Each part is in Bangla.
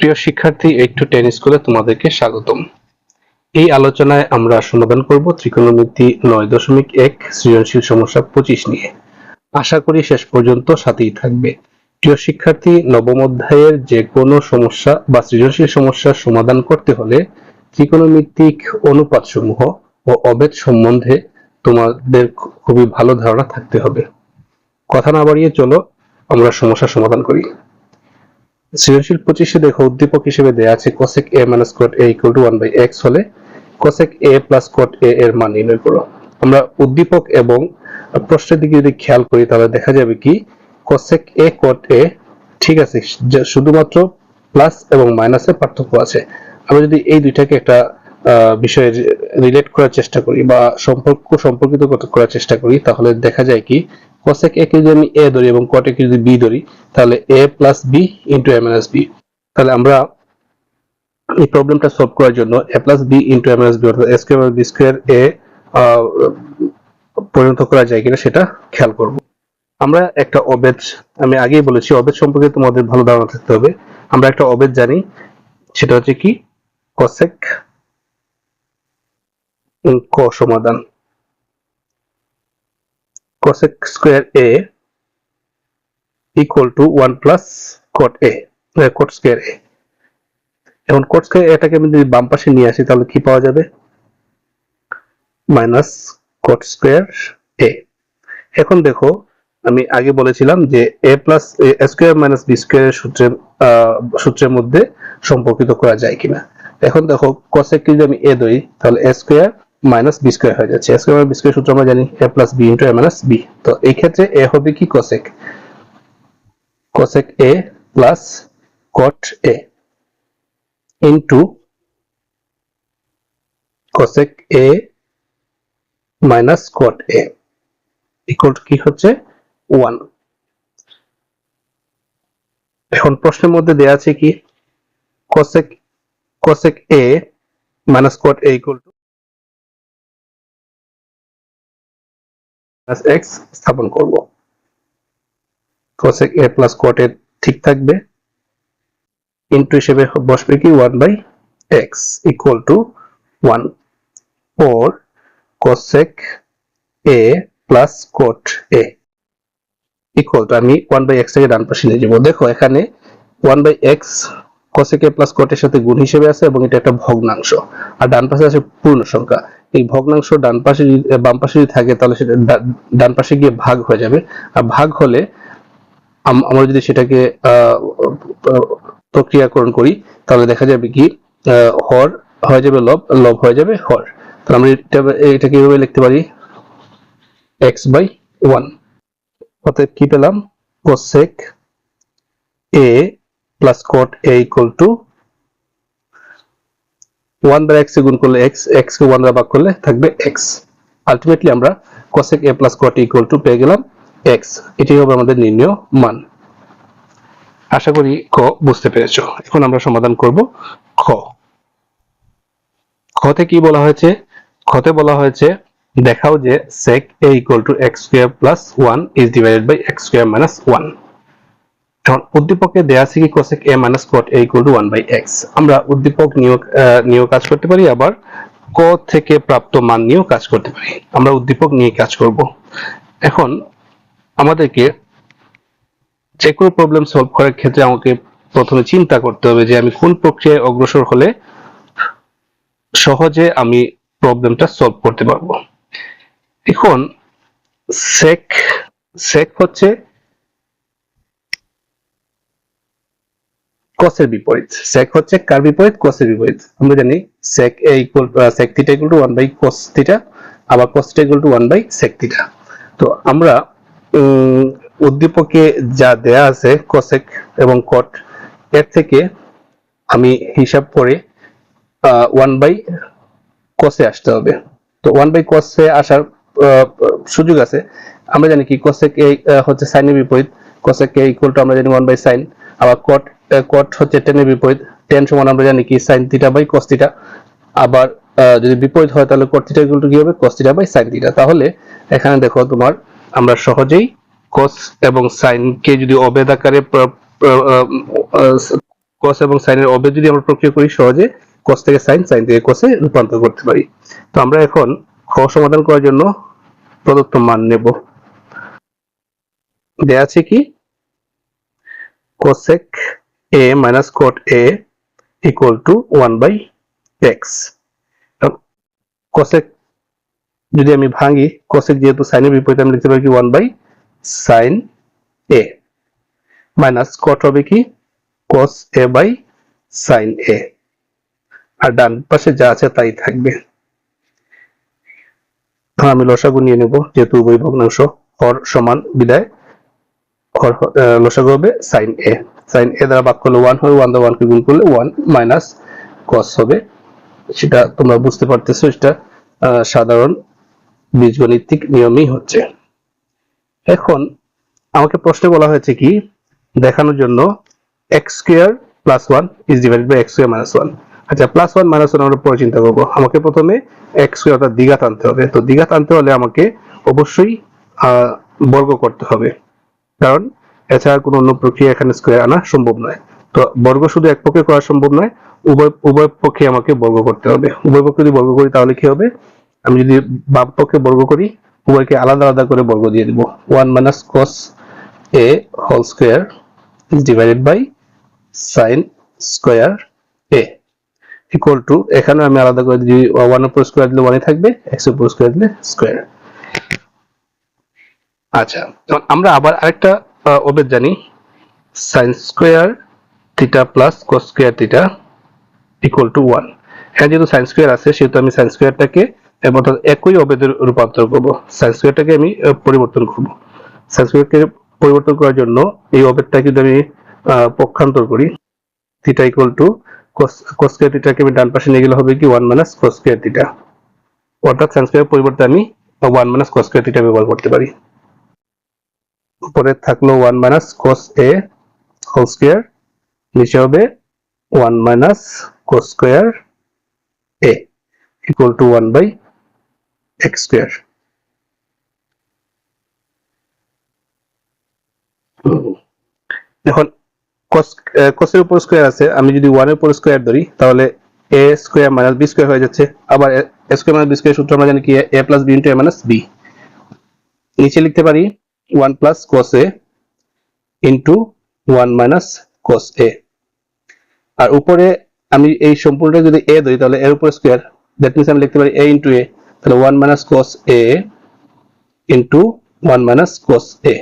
প্রিয় শিক্ষার্থী একটু টেন স্কুলে তোমাদেরকে স্বাগতম। এই আলোচনায় আমরা সমাধান করব ত্রিকোণমিতি নয় দশমিক এক সৃজনশীল সমস্যা পঁচিশ নিয়ে। আশা করি শেষ পর্যন্ত সাথেই থাকবে। প্রিয় শিক্ষার্থী, নবম অধ্যায়ের যে কোনো সমস্যা বা সৃজনশীল সমস্যার সমাধান করতে হলে ত্রিকোণমিতিক অনুপাত সমূহ ও অবেদ সম্বন্ধে তোমাদের খুবই ভালো ধারণা থাকতে হবে। কথা না বাড়িয়ে চলো, আমরা সমস্যার সমাধান করি। সৃজনশীল পঁচিশে দেখো উদ্দীপক হিসেবে দেয়া আছে cosec a minus cot a equal to 1 by x হলে cosec a plus cot a এর মান নির্ণয় করো। আমরা উদ্দীপক এবং প্রশ্নের দিকে যদি খেয়াল করি তাহলে দেখা যাবে কি cosec a cot a ঠিক আছে শুধুমাত্র প্লাস এবং মাইনাসের পার্থক্য আছে। আমরা যদি এই দুইটাকে একটা বিষয়ে রিলেট করার চেষ্টা করি বা সম্পর্ক সম্পর্কিত করার চেষ্টা করি তাহলে দেখা যায় কি cosec a কে যদি আমি a ধরি এবং cot a কে যদি b ধরি তাহলে a plus b into a minus b তাহলে আমরা এই প্রবলেমটা সলভ করার জন্য a plus b into a minus b অর্থাৎ a square b square ah, পরিণত করা যায় কিনা সেটা খেয়াল করব। আমরা একটা অবেদ আমি আগেই বলেছি অবেদ সম্পর্কে তোমাদের ভালো ধারণা থাকতে হবে। আমরা একটা অবেদ জানি সেটা হচ্ছে কি? উম, ক সমাধান। Cosec square a equal to one plus cot a cot square a. এখন cot স্কয়ার এটাকে আমি যদি বাম পাশে নিয়ে আসি তাহলে কি পাওয়া যাবে? Minus cot square a. এখন দেখো আমি আগে বলেছিলাম যে a plus a square minus b সূত্রের আহ, সূত্রের মধ্যে সম্পর্কিত করা যায় কিনা। এখন দেখো cosec কে যদি আমি a দই তাহলে a square minus b square হয়ে যাচ্ছে স্কয়ার মাইনাস b স্কয়ার সূত্র আমরা জানি a plus b into a minus b তো এই ক্ষেত্রে a হবে কি cosec a plus cot a into cosec a minus cot a equal to কি হচ্ছে 1 এখন প্রশ্নের মধ্যে দেয়া আছে কি cosec cosec a minus cot a equal plus x স্থাপন করব। a plus cot a ঠিক থাকবে। ইনটু হিসেবে বসবে কি? 1 by x equal to 1 or cosec a plus cot a equal to আমি 1 বাই থেকে ডান পাশে নিয়ে যাব। দেখো, এখানে 1 by cosec a plus cot এর সাথে গুণ হিসেবে আছে এবং এটা একটা ভগ্নাংশ। আর ডান পাশে আছে পূর্ণ সংখ্যা এই ভগ্নাংশ ডান পাশে বাম পাশে যদি থাকে, তাহলে সেটা ডান পাশে গিয়ে ভাগ হয়ে যাবে। আর ভাগ হলে আমরা যদি সেটাকে প্রক্রিয়াকরণ করি, তাহলে দেখা যাবে কি হর হয়ে যাবে লব লব হয়ে যাবে হর। তাহলে আমরা এটা এটা কীভাবে লিখতে পারি এক্স বাই ওয়ান অতএব কি পেলাম? cosec a plus cot a equal to one দ্বারা x গুণ করলে x x কে ওয়ান দ্বারা ভাগ করলে থাকবে x আলটিমেটলি আমরা cosec a plus equal to পেয়ে গেলাম x এটাই হবে আমাদের নির্ণয় মান। আশা করি ক বুঝতে পেরেছ। এখন আমরা সমাধান করব খ। খতে কি বলা হয়েছে? খতে বলা হয়েছে, দেখাও যে sec a equal to x square plus 1 is x square minus 1 এখন উদ্দীপকে দেয়া আছে কি cosec a minus cot a equal to 1 by x আমরা উদ্দীপক নিয়োগ নিয়েও কাজ করতে পারি, আবার ক থেকে প্রাপ্ত মান নিয়েও কাজ করতে পারি। আমরা উদ্দীপক নিয়ে কাজ করব। এখন আমাদেরকে যে কোনো প্রবলেম সলভ করার ক্ষেত্রে আমাকে প্রথমে চিন্তা করতে হবে যে আমি কোন প্রক্রিয়ায় অগ্রসর হলে সহজে আমি প্রবলেমটা সলভ করতে পারব। এখন সেক সেক হচ্ছে কসের বিপরীত। সেক হচ্ছে কার বিপরীত? কসের বিপরীত। আমরা জানি sec a equal sec theta equal to one by cos theta আবার cos theta equal to one by sec theta তো আমরা উদ্দীপকে যা দেয়া আছে কসেক এবং কট এর থেকে আমি হিসাব করে ওয়ান বাই কসে আসতে হবে। তো ওয়ান বাই কসে আসার আহ, সুযোগ আছে। আমরা জানি কি এ আহ, হচ্ছে সাইনের বিপরীত। কসেক এ ইকুয়াল টু আমরা জানি ওয়ান বাই সাইন আবার কট কট হচ্ছে টেনের বিপরীত। টেন সমান আমরা জানি কি? Sine theta by cos theta আবার যদি বিপরীত হয় তাহলে কট থিটা ইকুয়াল টু কি হবে? Cos theta by sine theta তাহলে এখানে দেখো তোমার আমরা সহজেই কস এবং সাইন কে যদি অবেদ আকারে cos এবং sin এর অবে যদি আমরা প্রক্রিয়া করি, সহজে cos থেকে সাইন সাইন থেকে এ রূপান্তর করতে পারি। তো আমরা এখন খ সমাধান করার জন্য প্রদত্ত মান নেব। দেয়া আছে কি? Cosec a minus cot a equal to 1 by x. cosec যদি আমি ভাঙি, cosec যেহেতু sin এর বিপরীতে আমি লিখতে পারি কি? 1 by sin a minus cot হবে কি? cos a by sin a আর ডান পাশে যা আছে তাই থাকবে। আমি লসাগু নিয়ে নেব, যেহেতু উভয় ভগ্নাংশ হর সমান বিদায়। লসাগু হবে sin a sin a দ্বারা ভাগ করলে 1 হবে 1 দ্বারা 1 কে গুণ করলে 1 মাইনাস cos হবে। সেটা তোমরা বুঝতে পারতেছো আহ, সাধারণ বীজগণিতিক নিয়মই হচ্ছে। এখন আমাকে প্রশ্নে বলা হয়েছে কি দেখানোর জন্য x square plus one is divided by x square minus one আচ্ছা প্লাস ওয়ান মাইনাস ওয়ান আমরা পরে চিন্তা করব। আমাকে প্রথমে এক্স স্কোয়ার অর্থাৎ দ্বিঘাত আনতে হবে। তো দ্বিঘাত আনতে হলে আমাকে অবশ্যই বর্গ করতে হবে। কারণ এছাড়া কোনো অন্য প্রক্রিয়া এখানে স্কোয়ার আনা সম্ভব নয়। তো বর্গ শুধু এক পক্ষে করা সম্ভব নয়, উভয় উভয় পক্ষে আমাকে বর্গ করতে হবে। উভয় পক্ষে যদি বর্গ করি তাহলে কি হবে? আমি যদি বাম পক্ষে বর্গ করি, উভয়কে আলাদা আলাদা করে বর্গ দিয়ে দিব। One minus cos a whole square is divided by sin square a equal to এখানে আমি আলাদা করে দিই ওয়ান উপর স্কোয়ার দিলে ওয়ানই থাকবে এক্স উপর স্কোয়ার দিলে স্কোয়ার আচ্ছা এখন আমরা আবার আরেকটা অবেদ জানি। sin square theta plus cos square theta equal to one এখানে যেহেতু সাইন স্কোয়ার আছে, সেহেতু আমি সাইন স্কোয়ারটাকে অর্থাৎ একই অবেদের রূপান্তর করব। সাইন স্কোয়ারটাকে আমি পরিবর্তন করব। সাইন স্কোয়ারকে পরিবর্তন করার জন্য এই অবেদটাকে যদি আমি পক্ষান্তর করি theta equal to cos square থিটাকে আমি ডান পাশে নিয়ে গেলে হবে কি? One minus cos square theta অর্থাৎ সাইন স্কোয়ার পরিবর্তে আমি ওয়ান মাইনাস cos থিটা ব্যবহার করতে পারি। উপরে থাকল one minus cos a whole square নিচে হবে one minus cos square a equal to one by x square এখন এর উপর স্কোয়ার আছে, আমি যদি ওয়ানের উপর স্কোয়ার ধরি, তাহলে a square minus b square হয়ে যাচ্ছে। আবার a square minus b square সূত্র আমরা জানি কি? A plus b into a minus b নিচে লিখতে পারি one plus cos a into one minus cos a আর উপরে আমি এই সম্পূর্ণটা যদি এ ধরি, তাহলে এর উপর স্কোয়ার দ্যাট মিনস আমি লিখতে পারি এ ইন্টু এ তাহলে one minus cos a into one minus cos a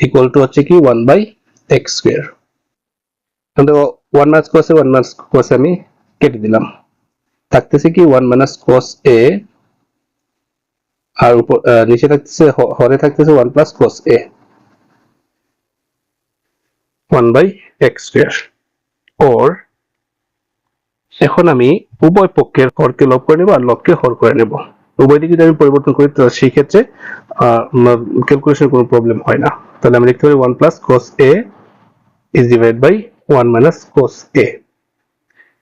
equal to হচ্ছে কি ওয়ান বাই এক্স স্কোয়ার। তাহলে one minus cos a one minus cos আমি কেটে দিলাম। থাকতেছে কি ওয়ান মাইনাস cos এ আর উপর নিচে থাকতেছে হরে থাকতেছে one plus cos a one by x square or এখন আমি উভয় পক্ষের হরকে লব করে নেব আর লবকে হর করে নেব। উভয় দিকে যদি আমি পরিবর্তন করি তো সেই ক্ষেত্রে ক্যালকুলেশন কোনো প্রবলেম হয় না। তাহলে আমি লিখতে পারি one plus cos a is divide by one minus cos a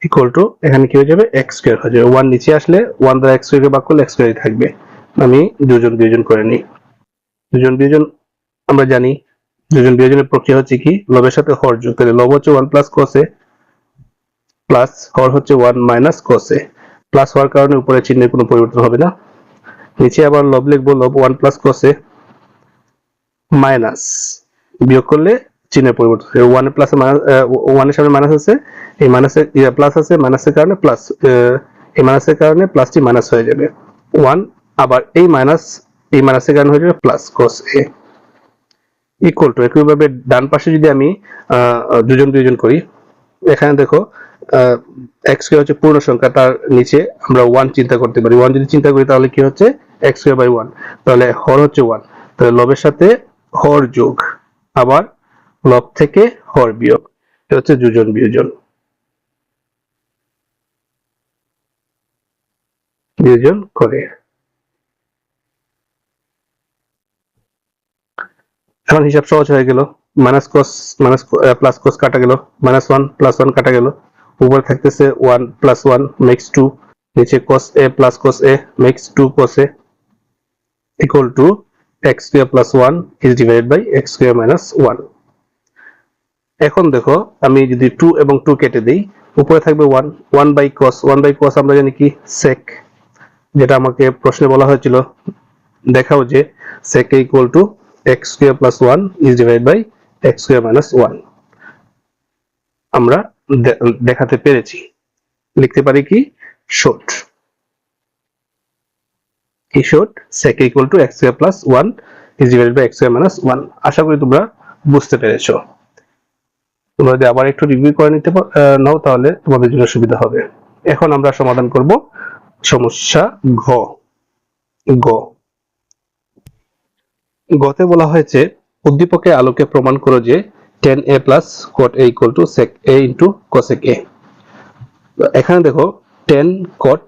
equal to এখানে কি হয়ে যাবে? এক্স স্কোয়ার হয়ে যাবে। ওয়ান নিচে আসলে ওয়ান দ্বারা এক্স স্কোয়ারকে ভাগ করলে এক্স স্কোয়ারই থাকবে। আমি দুজন বিয়োজন করে নিই। দুজন বিয়োজন, আমরা জানি দুজন বিয়োজনের প্রক্রিয়া হচ্ছে কি? লবের সাথে হর যোগ। তাহলে লব হচ্ছে ওয়ান প্লাস এ প্লাস হর হচ্ছে ওয়ান মাইনাস এ প্লাস হওয়ার কারণে উপরে চিহ্নের কোনো পরিবর্তন হবে না। নিচে আবার লব লিখব, লব ওয়ান প্লাস এ মাইনাস বিয়োগ করলে চিহ্নের পরিবর্তন হবে। ওয়ান প্লাস ওয়ানের সামনে মাইনাস আছে, এই মাইনাসের প্লাস আছে মাইনাসের কারণে প্লাস এই মাইনাসের কারণে প্লাসটি মাইনাস হয়ে যাবে। ওয়ান আবার এই মাইনাস এই মাইনাসের কারণে হয়ে যাবে plus cos a equal to একইভাবে ডান পাশে যদি আমি দুজন দুজন করি, এখানে দেখো এক্স কে হচ্ছে পূর্ণ সংখ্যা, তার নিচে আমরা ওয়ান চিন্তা করতে পারি। ওয়ান যদি চিন্তা করি, তাহলে কি হচ্ছে? এক্স স্কোয়ার বাই ওয়ান তাহলে হর হচ্ছে ওয়ান তাহলে লবের সাথে হর যোগ, আবার লব থেকে হর বিয়োগ। এটা হচ্ছে যোজন বিয়োজন। বিয়োজন করে। এখন হিসাব সহজ হয়ে গেল। Minus cos minus plus cos কাটা গেল। মাইনাস ওয়ান প্লাস ওয়ান কাটা গেল। উপরে থাকতেছে one plus one makes two নিচে cos a plus cos a makes two cos a equal to x square plus one is divided by x square minus one এখন দেখো, আমি যদি টু এবং টু কেটে দিই, উপরে থাকবে one one by cos one by cos আমরা জানি কি? সেক যেটা আমাকে প্রশ্নে বলা হয়েছিল, দেখাও যে a equal to x square plus 1 is divided by x square minus 1 আমরা দেখাতে পেরেছি। লিখতে পারি কি? শর্ট কি sec a equal to x square plus 1 is divided by x square minus 1 আশা করি তোমরা বুঝতে পেরেছ। তোমরা যদি আবার একটু রিভিউ করে নিতে নাও, তাহলে তোমাদের জন্য সুবিধা হবে। এখন আমরা সমাধান করব সমস্যা ঘ। গ গতে বলা হয়েছে, উদ্দীপকে আলোকে প্রমাণ করো যে tan a plus cot a equal to sec a into cosec a এখানে দেখো টেন কট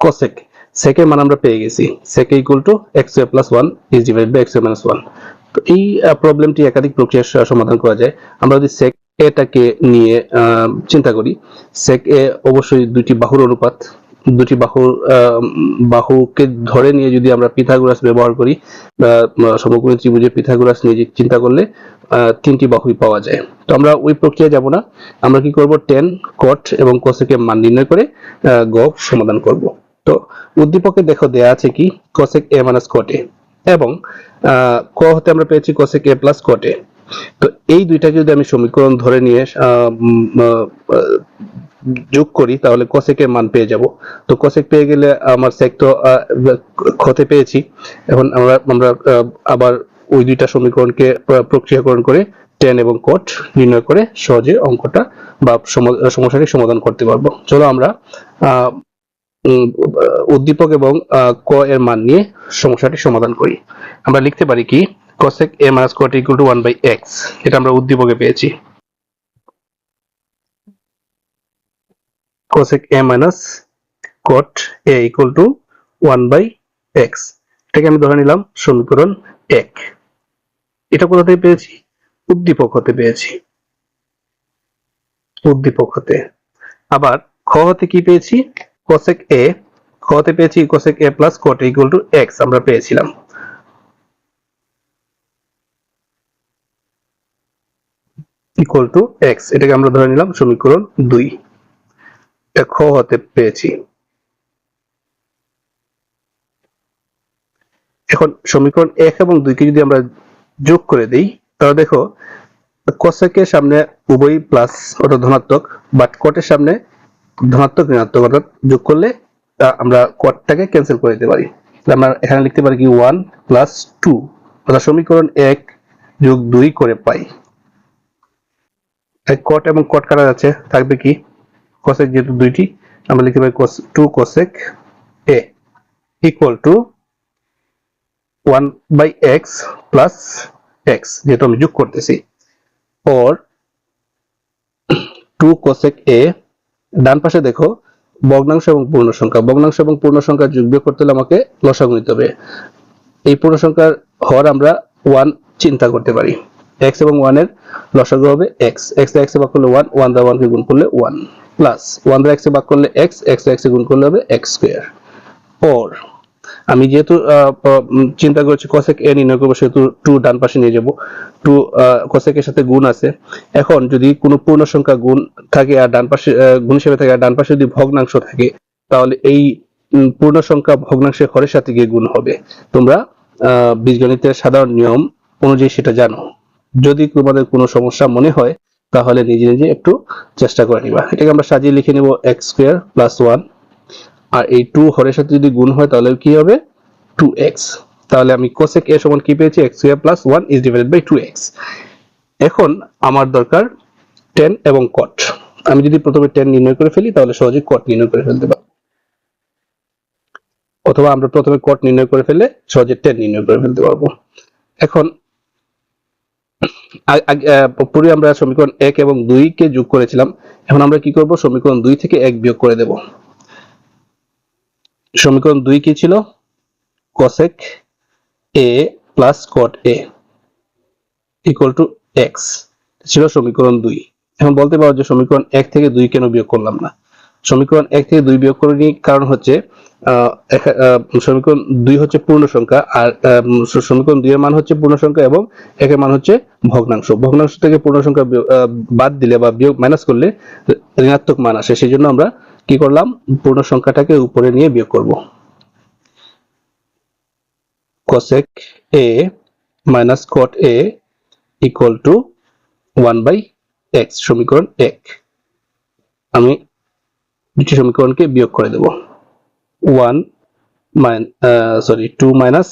কসেক সেকের মান আমরা পেয়ে গেছি। Sec equal to x a plus one is divide by x a minus one তো এই প্রবলেমটি একাধিক প্রক্রিয়ার সমাধান করা যায়। আমরা যদি সেক এটাকে নিয়ে চিন্তা করি সেক এ অবশ্যই দুইটি বাহুর অনুপাত। দুটি বাহুর বাহুকে ধরে নিয়ে যদি আমরা পিথাগোরাস ব্যবহার করি সমকোণী ত্রিভুজের পিথাগোরাস নিয়ে চিন্তা করলে তিনটি বাহুই পাওয়া যায়। তো আমরা ওই প্রক্রিয়া যাব না। আমরা কি করব? টেন কট এবং কোসেকের মান নির্ণয় করে গ সমাধান করব। তো উদ্দীপকে দেখো, দেয়া আছে কি? কোসেক এ মাইনাস কট এবং ক হতে আমরা পেয়েছি কোসেক এ প্লাস কট তো এই দুইটাকে যদি আমি সমীকরণ ধরে নিয়ে যোগ করি, তাহলে কোসেকের মান পেয়ে যাব। তো কোসেক পেয়ে গেলে আমার সেক তো ক্ষতে পেয়েছি। এখন আমরা আমরা আবার ওই দুইটা সমীকরণকে প্রক্রিয়াকরণ করে টেন এবং কোট নির্ণয় করে সহজে অঙ্কটা বা সম- সমস্যাটি সমাধান করতে পারব। চলো আমরা উদ্দীপক এবং ক এর মান নিয়ে সমস্যাটি সমাধান করি। আমরা লিখতে পারি কি, cosec a minus cot equal to 1 by x, এটা আমরা উদ্দীপকে পেয়েছি। Cosec a minus cot a equal to 1 by x এটাকে আমি ধরে নিলাম সমীকরণ 1 এটা কোথা থেকে পেয়েছি? উদ্দীপক হতে পেয়েছি। উদ্দীপক হতে। আবার খ হতে কি পেয়েছি? cosec a, খ হতে পেয়েছি cosec a plus cot a equal to x, আমরা পেয়েছিলাম। ইকুয়াল টু এক্স এটাকে আমরা ধরে নিলাম সমীকরণ দুই। খ হতে পেয়েছি এখন সমীকরণ এক এবং দুইকে যদি আমরা যোগ করে দিই, তাহলে দেখো কোসেকের সামনে উভয়ই প্লাস অর্থাৎ ধনাত্মক বাট কটের সামনে ধনাত্মক ঋণাত্মক অর্থাৎ যোগ করলে আমরা কটটাকে ক্যান্সেল করে দিতে পারি। আমরা এখানে লিখতে পারি কি ওয়ান প্লাস টু অর্থাৎ সমীকরণ এক যোগ দুই করে পাই। কট এবং কট কাটা যাচ্ছে? থাকবে কি কোসেক যেহেতু দুইটি, আমরা লিখতে পারি two cosec a equal to one by x plus x যেহেতু আমি যোগ করতেছি। ওর টু কোসেক এ ডান পাশে দেখো, ভগ্নাংশ এবং পূর্ণ সংখ্যা। ভগ্নাংশ এবং পূর্ণ সংখ্যা যোগ বিয়োগ করতে হলে আমাকে লসাগু নিতে হবে। এই পূর্ণ সংখ্যার হর আমরা ওয়ান চিন্তা করতে পারি। এক্স এবং ওয়ানের লসাগু হবে এক্স এক্স এক্স এ ভাগ করলে ওয়ান ওয়ান দ্বারা ওয়ানকে গুণ করলে ওয়ান প্লাস ওয়ান দ্বারা এক্স ভাগ করলে এক্স এক্স এক্স গুণ করলে হবে এক্স স্কোয়ার। ওর আমি যেহেতু চিন্তা করছি কোসেক এ নির্ণয় করব, সেহেতু টু ডান পাশে নিয়ে যাব। টু কোসেকের সাথে গুণ আছে। এখন যদি কোনো পূর্ণ সংখ্যা গুণ থাকে আর ডান পাশে গুণ হিসেবে থাকে, আর ডান পাশে যদি ভগ্নাংশ থাকে, তাহলে এই পূর্ণ সংখ্যা ভগ্নাংশের হরের সাথে গিয়ে গুণ হবে। তোমরা বীজগণিতের সাধারণ নিয়ম অনুযায়ী সেটা জানো। যদি তোমাদের কোনো সমস্যা মনে হয় তাহলে নিজে নিজে একটু চেষ্টা করে নিবা। এটাকে আমরা সাজিয়ে লিখে নেব এক্স স্কোয়ার প্লাস ওয়ান আর এই টু হরের সাথে যদি গুণ হয়, তাহলে কি হবে? টু এক্স তাহলে আমি কোসেক এ সমান কি পেয়েছি? X square plus one is divided by two x এখন আমার দরকার টেন এবং কট আমি যদি প্রথমে টেন নির্ণয় করে ফেলি, তাহলে সহজে কট নির্ণয় করে ফেলতে পারব। অথবা আমরা প্রথমে কট নির্ণয় করে ফেলে সহজে টেন নির্ণয় করে ফেলতে পারব। এখন পূর্বে আমরা সমীকরণ এক এবং দুই কে যোগ করেছিলাম। এখন আমরা কি করব? সমীকরণ দুই থেকে এক বিয়োগ করে দেব। সমীকরণ দুই কি ছিল? cosec a plus cot a equal to x ছিল সমীকরণ দুই। এখন বলতে পারো যে সমীকরণ এক থেকে দুই কেন বিয়োগ করলাম না? সমীকরণ এক থেকে দুই বিয়োগ করে নিই কারণ হচ্ছে সমীকরণ দুই হচ্ছে পূর্ণ সংখ্যা আর সমীকরণ দুই এর মান হচ্ছে পূর্ণ সংখ্যা এবং একের মান হচ্ছে ভগ্নাংশ। ভগ্নাংশ থেকে পূর্ণ সংখ্যা বাদ দিলে বা বিয়োগ মাইনাস করলে ঋণাত্মক মান আসে। সেই জন্য আমরা কি করলাম? পূর্ণ সংখ্যাটাকে উপরে নিয়ে বিয়োগ করব। cosec a minus cot a equal to 1 by x, সমীকরণ এক। আমি দুটি সমীকরণকে বিয়োগ করে দেব। 1 minus sorry two minus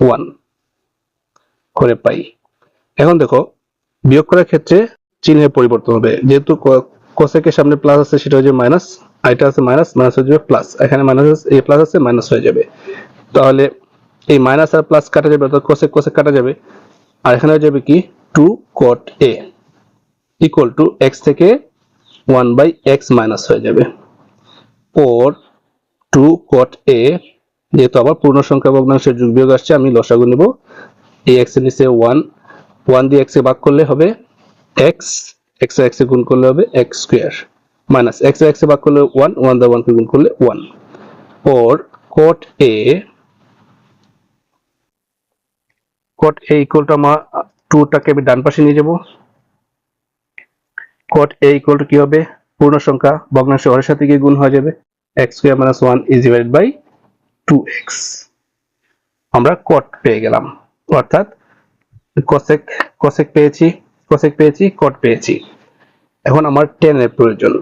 one করে পাই। এখন দেখো, বিয়োগ করার ক্ষেত্রে চিহ্নের পরিবর্তন হবে। যেহেতু কোসেকের সামনে প্লাস আছে, সেটা হচ্ছে মাইনাস এটা আছে মাইনাস মাইনাস হয়ে যাবে প্লাস এখানে মাইনাস এ প্লাস আছে মাইনাস হয়ে যাবে। তাহলে এই মাইনাস আর প্লাস কাটা যাবে, অর্থাৎ কোসেক কোসেক কাটা যাবে। আর এখানে হয়ে যাবে কি? Two cot a equal to x থেকে ওয়ান বাই এক্স মাইনাস হয়ে যাবে। ওর টু কট এ, যেহেতু আবার পূর্ণ সংখ্যা ভগ্নাংশের যোগ বিয়োগ আসছে, আমি লসাগু নিব। এই এক্সের নিচে ওয়ান ওয়ান দিয়ে এ ভাগ করলে হবে এক্স এক্স এ গুণ করলে হবে এক্স স্কোয়ার মাইনাস এক্স এ ভাগ করলে ওয়ান ওয়ান দা ওয়ান কে গুণ করলে one or cot a cot a equal to আমার টুটাকে আমি ডান পাশে নিয়ে যাব। কট এ ইকুয়াল টু কি হবে? পূর্ণ সংখ্যা ভগ্নাংশ হরের সাথে গিয়ে গুণ হয়ে যাবে x square minus one is divided by two x আমরা কট পেয়ে গেলাম। অর্থাৎ কোসেক কোসেক পেয়েছি কোসেক পেয়েছি কট পেয়েছি। এখন আমার টেন এর প্রয়োজন।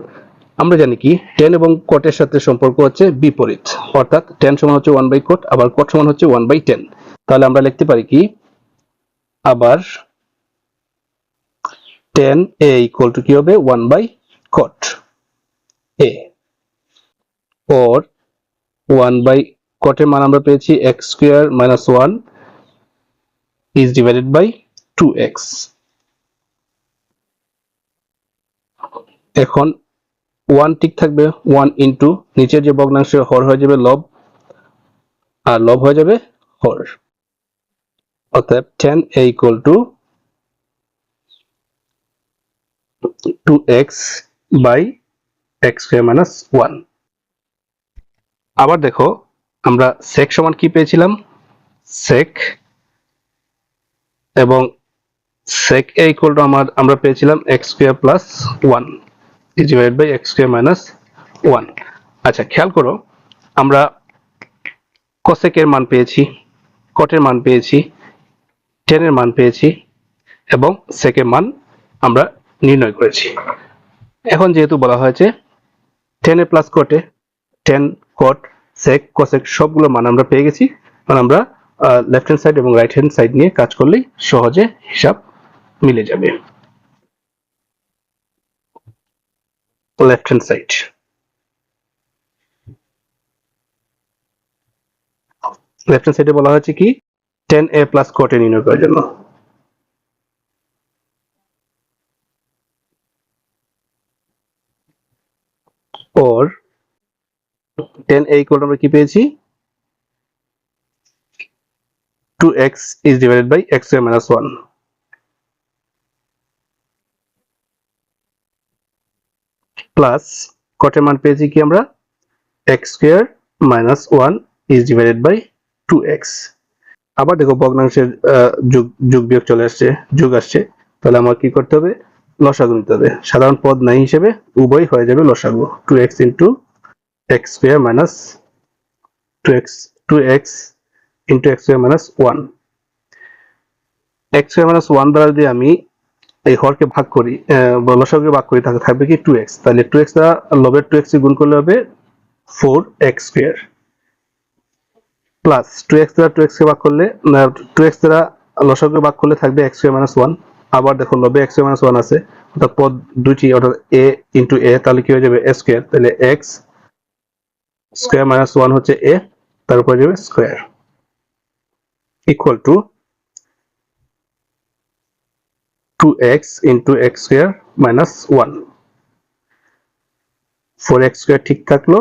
আমরা জানি কি টেন এবং কটের সাথে সম্পর্ক হচ্ছে বিপরীত। অর্থাৎ টেন সমান হচ্ছে ওয়ান বাই কোট আবার কোট সমান হচ্ছে ওয়ান বাই টেন তাহলে আমরা লিখতে পারি কি, আবার টেন এ ইকুয়াল টু কি হবে? ওয়ান বাই কট এ ওর ওয়ান বাই কটের মান আমরা পেয়েছি x square one is divided by two x এখন ওয়ান ঠিক থাকবে ওয়ান ইন্টু নিচের যে ভগ্নাংশে হর হয়ে যাবে লব, আর লব হয়ে যাবে হর। অতএব tan A equal to two x by x square minus one আবার দেখো, আমরা সেক সমান কি পেয়েছিলাম? সেক এবং sec a equal to আমার, আমরা পেয়েছিলাম x plus 1 is divided by x square minus 1 আচ্ছা খেয়াল করো, আমরা এর মান পেয়েছি এর মান পেয়েছি এর মান পেয়েছি এবং এর মান আমরা নির্ণয় করেছি। এখন যেহেতু বলা হয়েছে tan A plus A tan cot sec, cosec সবগুলো মান আমরা পেয়ে গেছি। কারণ আমরা লেফট হ্যান্ড সাইড এবং রাইট হ্যান্ড সাইড নিয়ে কাজ করলেই সহজে হিসাব মিলে যাবে। Left hand side left hand সাইডে বলা হয়েছে কি টেন এ প্লাস কোটে নির্ণয় করার জন্য। ওর টেন এ ইকুয়াল আমরা কি পেয়েছি? 2x is divided by x square minus 1 plus কটের মান পেয়েছি কি আমরা? X square minus 1 is divided by 2x আবার দেখো ভগ্নাংশের যোগ যোগ বিয়োগ চলে আসছে, যোগ আসছে। তাহলে আমার কি করতে হবে? লসাগু নিতে হবে। সাধারণ পদ নাই হিসেবে উভয় হয়ে যাবে লসাগু। 2x into x square minus 2x 2x into x square minus 1 x square minus 1 দ্বারা যদি আমি এই হরকে ভাগ করি লসাগুকে ভাগ করি, তাহলে থাকবে কি টু এক্স তাহলে 2x দ্বারা লবের 2x কে গুণ করলে হবে 4x স্কয়ার প্লাস 2x দ্বারা 2x কে ভাগ করলে টু 2x দ্বারা লসাগুকে ভাগ করলে থাকবে x স্কয়ার minus 1 আবার দেখো লবে এক্স এ মাইনাস ওয়ান আছে, অর্থাৎ পদ দুটি অর্থাৎ এ ইন্টু এ তাহলে কি হয়ে যাবে? স্কোয়ার তাহলে এক্স স্কোয়ার মাইনাস ওয়ান হচ্ছে এ তার উপরে যাবে square equal to two x into x square minus one four x square ঠিক থাকল।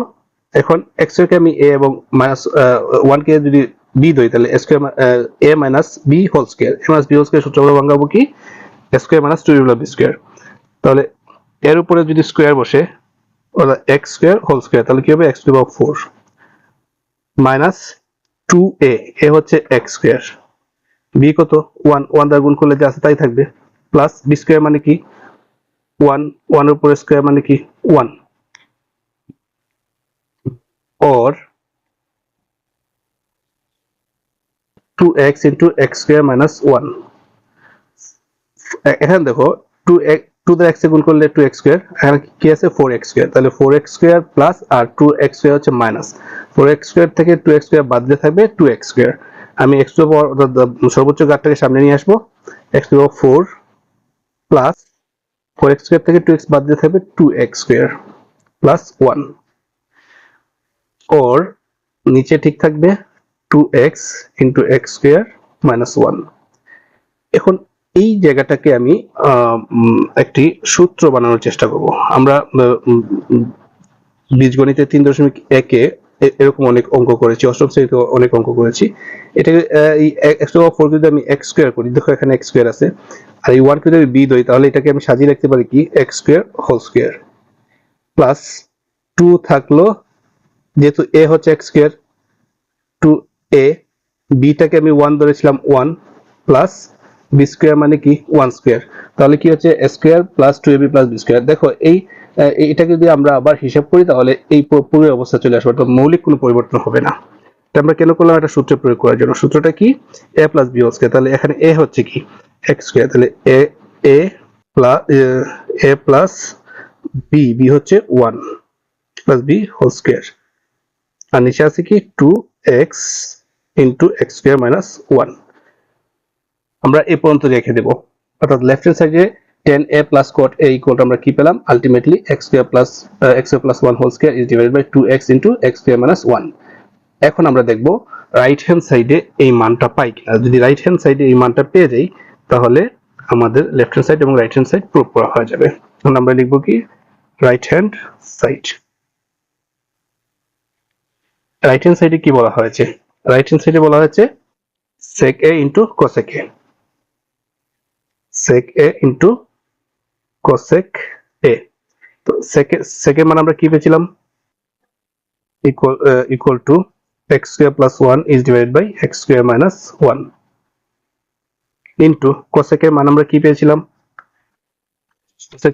এখন এক্স এক্সকে আমি এ এবং মাইনাস ওয়ান কে যদি বি দই, তাহলে A minus B whole square A minus B whole square সূত্রগুলো ভাঙাবো কি? Square minus 2 b square. তাহলে এর উপরে যদি স্কোয়ার বসে এক্স স্কোয়ার হোল স্কোয়ার তাহলে কি হবে? X to power four minus two A A হচ্ছে এক্স স্কোয়ার বি কত? ওয়ান ওয়ান দ্বারা গুণ করলে যা আছে তাই থাকবে। প্লাস বি স্কোয়ার মানে কি? ওয়ান ওয়ানের উপরে স্কোয়ার মানে কি? One or 2x into x square minus 1 এ- এখানে দেখো 2x 2 দ্বারা x এ গুণ করলে 2x স্কয়ার এখানে কি আছে? 4x স্কয়ার তাহলে 4x স্কয়ার প্লাস আর 2x স্কয়ার হচ্ছে মাইনাস 4x স্কয়ার থেকে 2x স্কয়ার বাদ দিয়ে থাকবে 2x স্কয়ার আমি এক্স টু পাওয়ার সর্বোচ্চ ঘাতটাকে সামনে নিয়ে আসব। X to power 4 plus 4x square থেকে 2x বাদ দিয়ে থাকবে 2x স্কয়ার প্লাস 1 or নিচে ঠিক থাকবে 2x into x square minus 1 এখন এই জায়গাটাকে আমি একটি সূত্র বানানোর চেষ্টা করব। আমরা বীজগণিতে তিন দশমিক একে এরকম অনেক অঙ্ক করেছি, অষ্টম শ্রেণীতে অনেক অঙ্ক করেছি। এটাকে আমি এক্স স্কোয়ার করি, দেখো এখানে এক্স স্কোয়ার আছে, আর এই ওয়ান যদি আমি বি দই তাহলে এটাকে আমি সাজিয়ে রাখতে পারি কি? X square whole square. Plus two থাকল, যেহেতু এ হচ্ছে এক্স স্কোয়ার, টু এ, বিটাকে আমি ওয়ান ধরেছিলাম ওয়ান, প্লাস বি স্কোয়ার মানে কি? ওয়ান স্কোয়ার তাহলে কি হচ্ছে? Square plus two A B plus B square দেখো, এই এটাকে যদি আমরা আবার হিসাব করি, তাহলে এই পুরো- অবস্থা চলে আসবে। অর্থাৎ মৌলিক কোনো পরিবর্তন হবে না। এটা আমরা কেন করলাম? একটা সূত্র প্রয়োগ করার জন্য। সূত্রটা কি? এ প্লাস বি স্কোয়ার তাহলে এখানে এ হচ্ছে কি? এক্স স্কোয়ার তাহলে A A plus A plus B B হচ্ছে one plus B whole square আর নিচে আছে কি? Two x into x square minus one আমরা এ পর্যন্ত রেখে দেব। অর্থাৎ লেফট হ্যান্ড সাইডে tan A plus cot A equal আমরা কি পেলাম? Ultimately x square plus x plus one whole square is divide by two x into x square minus one এখন আমরা দেখব রাইট হ্যান্ড সাইডে এই মানটা পাই কিনা। যদি রাইট হ্যান্ড সাইডে এই মানটা পেয়ে যাই, তাহলে আমাদের লেফট হ্যান্ড সাইড এবং রাইট হ্যান্ড সাইড প্রুভ করা হয়ে যাবে। এখন আমরা লিখব কি? Right hand side right hand সাইডে কি বলা হয়েছে? রাইট হ্যান্ড সাইডে বলা হয়েছে sec a into cosec a sec a into cosec a তো এ- sec এর মান আমরা কি পেয়েছিলাম uh, equal to x square plus 1 is divided by x square minus 1 into cosec এর মান আমরা কি পেয়েছিলাম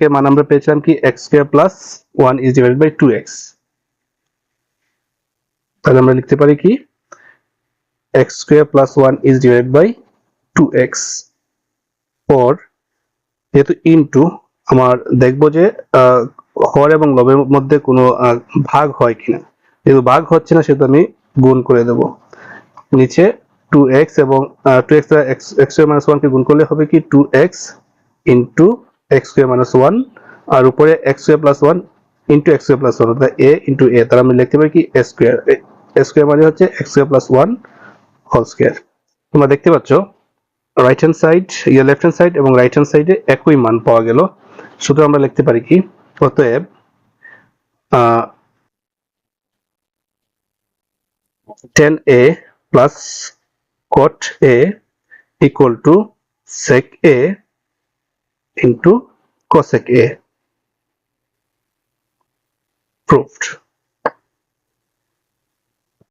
এর মান আমরা পেয়েছিলাম কি x square plus 1 is divided by 2x তাহলে আমরা লিখতে পারি কি x square plus 1 is divided by 2x or যেহেতু ইনটু আমার দেখব যে হর এবং লবের মধ্যে কোনো ভাগ হয় কিনা। যেহেতু ভাগ হচ্ছে না, সেহেতু আমি গুণ করে দেব। নিচে টু এক্স এবং two x x square minus ওয়ানকে গুণ করলে হবে কি? Two x into x square minus one আর উপরে x square plus one into x square plus one অর্থাৎ এ ইন্টু এ তাহলে আমি লিখতে পারি কি? এ স্কোয়ার এ স্কোয়ার মানে হচ্ছে x square plus one whole square তোমরা দেখতে পাচ্ছ? Right hand side yeah left hand side এবং রাইট হ্যান্ড সাইডে একই মান পাওয়া গেল। শুধু আমরা লিখতে পারি কি? অতএব tan A plus cot a equal to sec a into cosec a proved